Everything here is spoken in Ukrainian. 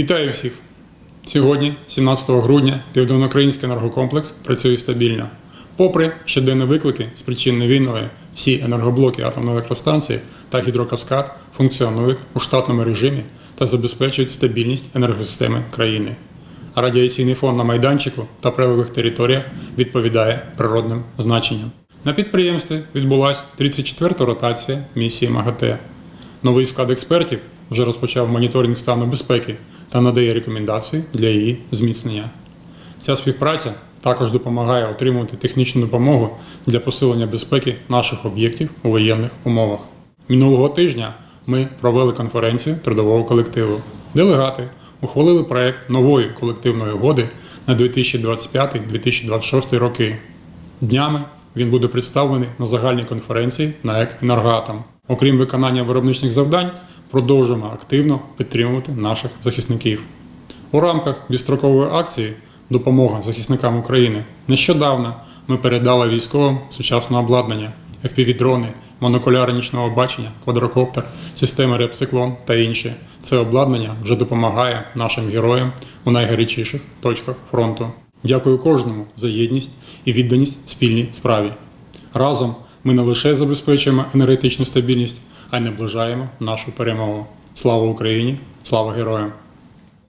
Вітаю всіх! Сьогодні, 17 грудня, Південноукраїнський енергокомплекс працює стабільно. Попри щоденні виклики, спричинені війною, всі енергоблоки атомної електростанції та гідрокаскад функціонують у штатному режимі та забезпечують стабільність енергосистеми країни. Радіаційний фон на майданчику та прилеглих територіях відповідає природним значенням. На підприємстві відбулася 34-та ротація місії МАГАТЕ. Новий склад експертів вже розпочав моніторинг стану безпеки та надає рекомендації для її зміцнення. Ця співпраця також допомагає отримувати технічну допомогу для посилення безпеки наших об'єктів у воєнних умовах. Минулого тижня ми провели конференцію трудового колективу. Делегати ухвалили проект нової колективної угоди на 2025-2026 роки. Днями він буде представлений на загальній конференції на ЕК «Енергоатом». Окрім виконання виробничних завдань, продовжуємо активно підтримувати наших захисників. У рамках безстрокової акції Допомога захисникам України нещодавно ми передали військовим сучасне обладнання, FPV-дрони, монокуляри нічного бачення, квадрокоптер, системи репциклон та інші. Це обладнання вже допомагає нашим героям у найгарячіших точках фронту. Дякую кожному за єдність і відданість спільній справі. Разом ми не лише забезпечуємо енергетичну стабільність, а й наближаємо нашу перемогу. Слава Україні! Слава героям!